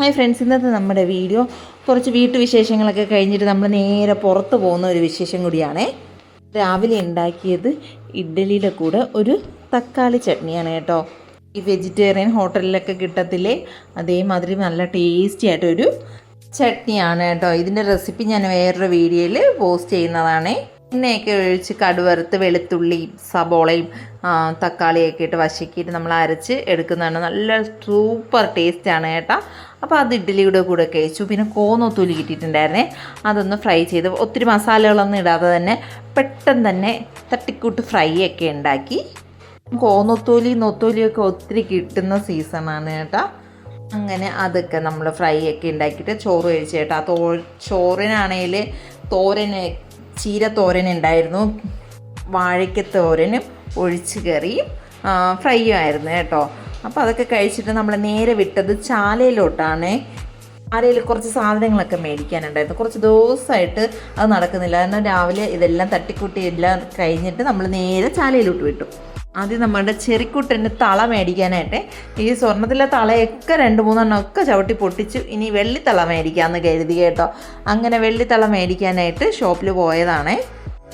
Hi friends ഇന്നത്തെ നമ്മുടെ video കുറച്ച് വീട്ടുവിശേഷങ്ങളൊക്കെ കഴിഞ്ഞിട്ട് നമ്മൾ നേരെ പുറത്ത് പോകുന്ന ഒരു വിശേഷം കൂടിയാണേ. രാവിലെ ഉണ്ടാക്കിയത് ഇഡ്ഡലിയുടെ കൂടെ ഒരു തക്കാളി ചട്നിയാണ് കേട്ടോ. ഈ വെജിറ്റേറിയൻ ഹോട്ടലിലൊക്കെ കിട്ടത്തില്ലേ? അതേമാതിരി നല്ല ടേസ്റ്റി ആയിട്ടൊരു ചട്നിയാണ് കേട്ടോ. ഇതിന്റെ റെസിപ്പി ഞാൻ വേറൊരു വീഡിയോയിൽ പോസ്റ്റ് ചെയ്യുന്നതാണേ. എണ്ണയൊക്കെ ഒഴിച്ച് കടുവറുത്ത് വെളുത്തുള്ളിയും സബോളയും തക്കാളിയൊക്കെ ഇട്ട് വശക്കിയിട്ട് നമ്മൾ അരച്ച് എടുക്കുന്നതാണ്. നല്ല സൂപ്പർ ടേസ്റ്റാണ് കേട്ടോ. അപ്പോൾ അത് ഇഡ്ഡലിയുടെ കൂടെ കഴിച്ചു. പിന്നെ കോന്നൊത്തൂലി കിട്ടിയിട്ടുണ്ടായിരുന്നേ. അതൊന്ന് ഫ്രൈ ചെയ്ത് ഒത്തിരി മസാലകളൊന്നും ഇടാതെ തന്നെ പെട്ടെന്ന് തന്നെ തട്ടിക്കൂട്ട് ഫ്രൈ ഒക്കെ ഉണ്ടാക്കി. കോന്നൊത്തൂലി നൊത്തൂലിയൊക്കെ ഒത്തിരി കിട്ടുന്ന സീസണാണ് കേട്ടോ. അങ്ങനെ അതൊക്കെ നമ്മൾ ഫ്രൈ ഒക്കെ ഉണ്ടാക്കിയിട്ട് ചോറ് കഴിച്ചു കേട്ടോ. ആ തോ ചോറിനാണെങ്കിൽ തോരന് ചീര തോരൻ ഉണ്ടായിരുന്നു. വാഴയ്ക്ക തോരനും ഒഴിച്ച് കറിയും ഫ്രൈയും ആയിരുന്നു കേട്ടോ. അപ്പോൾ അതൊക്കെ കഴിച്ചിട്ട് നമ്മൾ നേരെ വിട്ടത് ചാലയിലോട്ടാണ്. ചാലയിൽ കുറച്ച് സാധനങ്ങളൊക്കെ മേടിക്കാനുണ്ടായിരുന്നു. കുറച്ച് ദിവസമായിട്ട് അത് നടക്കുന്നില്ല. കാരണം രാവിലെ ഇതെല്ലാം തട്ടിക്കൂട്ടി എല്ലാം കഴിഞ്ഞിട്ട് നമ്മൾ നേരെ ചാലയിലോട്ട് വിട്ടു. ആദ്യം നമ്മുടെ ചെറിക്കുട്ടന്റെ തള മേടിക്കാനായിട്ട് ഈ സ്വർണത്തിലെ തളയൊക്കെ രണ്ട് മൂന്നെണ്ണം ഒക്കെ ചവിട്ടി പൊട്ടിച്ചു. ഇനി വെള്ളിത്തള മേടിക്കാമെന്ന് കരുതി കേട്ടോ. അങ്ങനെ വെള്ളിത്തള മേടിക്കാനായിട്ട് ഷോപ്പിൽ പോയതാണ്.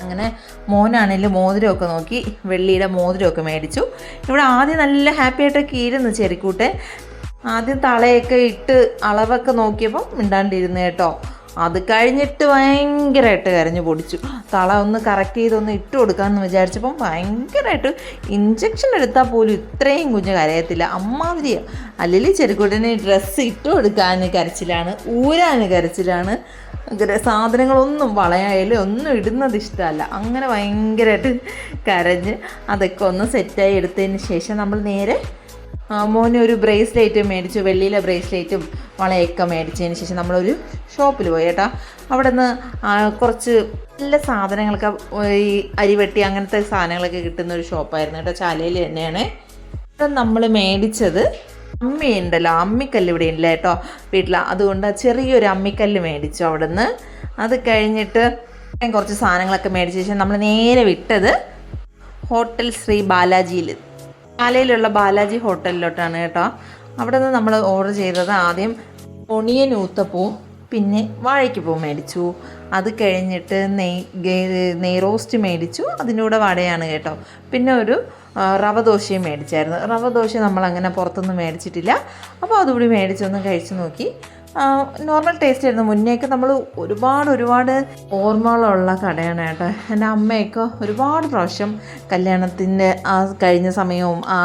അങ്ങനെ മോനാണെങ്കിലും മോതിരമൊക്കെ നോക്കി വെള്ളിയുടെ മോതിരമൊക്കെ മേടിച്ചു. ഇവിടെ ആദ്യം നല്ല ഹാപ്പി ആയിട്ടൊക്കെ ഇരുന്നു ചെറിക്കൂട്ടെ ആദ്യം തളയൊക്കെ ഇട്ട് അളവൊക്കെ നോക്കിയപ്പോൾ മിണ്ടാണ്ടിരുന്നു കേട്ടോ. അത് കഴിഞ്ഞിട്ട് ഭയങ്കരമായിട്ട് കരഞ്ഞു പൊടിച്ചു. തള ഒന്ന് കറക്റ്റ് ചെയ്തൊന്ന് ഇട്ട് കൊടുക്കാമെന്ന് വിചാരിച്ചപ്പം ഭയങ്കരമായിട്ട് ഇഞ്ചക്ഷൻ എടുത്താൽ പോലും ഇത്രയും കുഞ്ഞ് കരയത്തില്ല. അമ്മാതിരിയോ അല്ലെങ്കിൽ ചെറുക്കുട്ടനെ ഡ്രസ്സ് ഇട്ട് കൊടുക്കാൻ കരച്ചിലാണ് ഊരാൻ കരച്ചിലാണ്. സാധനങ്ങളൊന്നും വളയായാലും ഒന്നും ഇടുന്നത് ഇഷ്ടമല്ല. അങ്ങനെ ഭയങ്കരമായിട്ട് കരഞ്ഞ് അതൊക്കെ ഒന്ന് സെറ്റായി എടുത്തതിന് ശേഷം നമ്മൾ നേരെ മോന് ഒരു ബ്രേസ്ലെറ്റ് മേടിച്ചു വെള്ളിയിലെ ബ്രേസ്ലെറ്റും വളയൊക്കെ മേടിച്ചതിന് ശേഷം നമ്മളൊരു ഷോപ്പിൽ പോയി കേട്ടോ. അവിടെ നിന്ന് കുറച്ച് നല്ല സാധനങ്ങളൊക്കെ ഈ അരിവെട്ടി അങ്ങനത്തെ സാധനങ്ങളൊക്കെ കിട്ടുന്ന ഒരു ഷോപ്പായിരുന്നു കേട്ടോ ചാലയിൽ തന്നെയാണ്. ഇവിടെ നമ്മൾ മേടിച്ചത് അമ്മിയുണ്ടല്ലോ അമ്മിക്കല്ല് ഇവിടെ ഇല്ല കേട്ടോ വീട്ടിൽ അതുകൊണ്ട് ചെറിയൊരു അമ്മിക്കല്ല് മേടിച്ചു അവിടെ നിന്ന് അത് കഴിഞ്ഞിട്ട് കുറച്ച് സാധനങ്ങളൊക്കെ മേടിച്ച ശേഷം നമ്മൾ നേരെ വിട്ടത് ഹോട്ടൽ ശ്രീ ബാലാജിയിൽ പാലയിലുള്ള ബാലാജി ഹോട്ടലിലോട്ടാണ് കേട്ടോ. അവിടെ നിന്ന് നമ്മൾ ഓർഡർ ചെയ്തത് ആദ്യം ഒണിയൻ ഊത്തപ്പൂ പിന്നെ വാഴയ്ക്ക് മേടിച്ചു. അത് കഴിഞ്ഞിട്ട് നെയ് നെയ് റോസ്റ്റ് മേടിച്ചു. അതിനൂടെ വടയാണ് കേട്ടോ. പിന്നെ ഒരു റവ ദോശയും മേടിച്ചായിരുന്നു. റവ ദോശ നമ്മൾ അങ്ങനെ പുറത്തൊന്നും മേടിച്ചിട്ടില്ല. അപ്പോൾ അതുകൂടി മേടിച്ചൊന്ന് കഴിച്ചു നോക്കി. നോർമൽ ടേസ്റ്റ് ആയിരുന്നു. മുന്നേക്ക് നമ്മൾ ഒരുപാട് ഒരുപാട് ഓർമ്മകളുള്ള കടയാണ് കേട്ടോ. എന്റെ അമ്മയൊക്കെ ഒരുപാട് പ്രാവശ്യം കല്യാണത്തിന്റെ ആ കഴിഞ്ഞ സമയവും ആ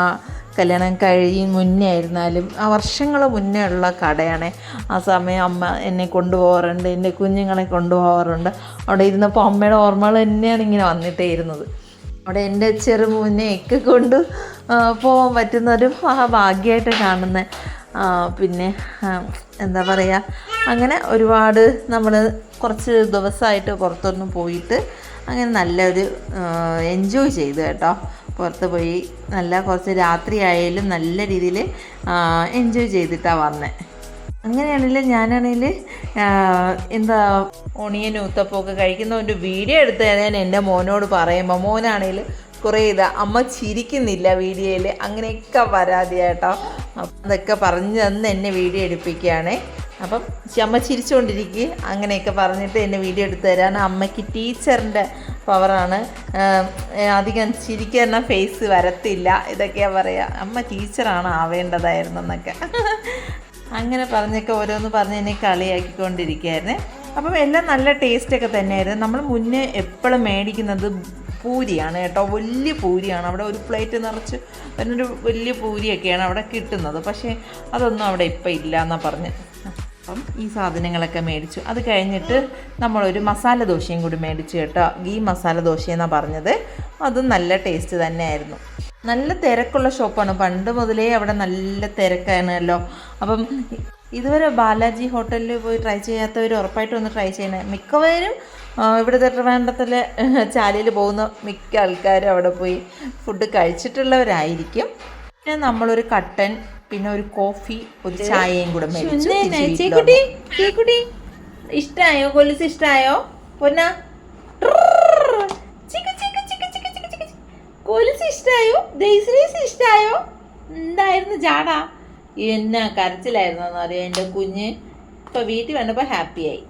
കല്യാണം കഴിയും മുന്നേ ആയിരുന്നാലും ആ വർഷങ്ങൾ മുന്നേ ഉള്ള കടയാണ്. ആ സമയം അമ്മ എന്നെ കൊണ്ടുപോകാറുണ്ട് എന്റെ കുഞ്ഞുങ്ങളെ കൊണ്ടുപോകാറുണ്ട്. അവിടെ ഇരുന്നപ്പോൾ അമ്മയുടെ ഓർമ്മകൾ തന്നെയാണ് ഇങ്ങനെ വന്നിട്ടേ ഇരുന്നത്. അവിടെ എന്റെ ചെറുമുന്നെയൊക്കെ കൊണ്ട് പോകാൻ പറ്റുന്ന ഒരു ഭാഗ്യമായിട്ട് കാണുന്നത് പിന്നെ എന്താ പറയുക അങ്ങനെ ഒരുപാട് നമ്മൾ കുറച്ച് ദിവസമായിട്ട് പുറത്തൊന്നും പോയിട്ട് അങ്ങനെ നല്ലൊരു എൻജോയ് ചെയ്തു കേട്ടോ. പുറത്ത് പോയി നല്ല കുറച്ച് രാത്രി ആയാലും നല്ല രീതിയിൽ എൻജോയ് ചെയ്തിട്ടാണ് വന്നത് അങ്ങനെയാണെങ്കിൽ ഞാനാണെങ്കിൽ എന്താ ഒണിയൻ ഊത്തപ്പൊക്കെ കഴിക്കുന്ന ഒരു വീഡിയോ എടുത്ത് ഞാൻ എന്റെ മോനോട് പറയുമ്പോൾ മോനാണെങ്കിൽ കുറേ ഇതാ അമ്മ ചിരിക്കുന്നില്ല വീഡിയോയിൽ അങ്ങനെയൊക്കെ പരാതിയാട്ടോ അപ്പം അതൊക്കെ പറഞ്ഞു തന്ന് എന്നെ വീഡിയോ എടുപ്പിക്കുകയാണേ. അപ്പം അമ്മ ചിരിച്ചുകൊണ്ടിരിക്കുക അങ്ങനെയൊക്കെ പറഞ്ഞിട്ട് എന്നെ വീഡിയോ എടുത്തു തരാൻ അമ്മയ്ക്ക് ടീച്ചറിന്റെ പവറാണ്. അധികം ചിരിക്കുന്ന ഫേസ് വരത്തില്ല. ഇതൊക്കെയാണ് പറയുക അമ്മ ടീച്ചറാണ് ആവേണ്ടതായിരുന്നു എന്നൊക്കെ അങ്ങനെ പറഞ്ഞൊക്കെ ഓരോന്ന് പറഞ്ഞ് എന്നെ കളിയാക്കിക്കൊണ്ടിരിക്കുകയായിരുന്നേ. അപ്പം എല്ലാം നല്ല ടേസ്റ്റൊക്കെ തന്നെയായിരുന്നു. നമ്മൾ മുന്നേ എപ്പോഴും മേടിക്കുന്നത് പൂരിയാണ് കേട്ടോ. വലിയ പൂരിയാണ്. അവിടെ ഒരു പ്ലേറ്റ് നിറച്ച് അതിനൊരു വലിയ പൂരിയൊക്കെയാണ് അവിടെ കിട്ടുന്നത്. പക്ഷേ അതൊന്നും അവിടെ ഇപ്പം ഇല്ല എന്നാണ് പറഞ്ഞ്. അപ്പം ഈ സാധനങ്ങളൊക്കെ മേടിച്ചു. അത് കഴിഞ്ഞിട്ട് നമ്മളൊരു മസാല ദോശയും കൂടി മേടിച്ചു കേട്ടോ. ഈ മസാല ദോശ എന്നാണ് പറഞ്ഞത്. അതും നല്ല ടേസ്റ്റ് തന്നെയായിരുന്നു. നല്ല തിരക്കുള്ള ഷോപ്പാണ്. പണ്ട് മുതലേ അവിടെ നല്ല തിരക്കാണല്ലോ. അപ്പം ഇതുവരെ ബാലാജി ഹോട്ടലിൽ പോയി ട്രൈ ചെയ്യാത്തവർ ഉറപ്പായിട്ടും ഒന്ന് ട്രൈ ചെയ്യണേ. മിക്കവരും ആ, ഇവിടുത്തെ ട്രിവാൻഡ്രത്തിലെ ചാലിയിൽ പോകുന്ന മിക്ക ആൾക്കാരും അവിടെ പോയി ഫുഡ് കഴിച്ചിട്ടുള്ളവരായിരിക്കും. പിന്നെ നമ്മളൊരു കട്ടൻ പിന്നെ ഒരു കോഫി ഒരു ചായയും കൂടെ. ചേക്കുട്ടി ഇഷ്ടായോ? കൊലുസ് ഇഷ്ടായോ? പൊന്നാ. കൊലുസ് ഇഷ്ടായോ? ഇഷ്ടായോ? എന്തായിരുന്നു ജാടാ? എന്നാ കരച്ചിലായിരുന്നോ എന്നറിയാം എന്റെ കുഞ്ഞ് ഇപ്പൊ വീട്ടിൽ വന്നപ്പോൾ ഹാപ്പിയായി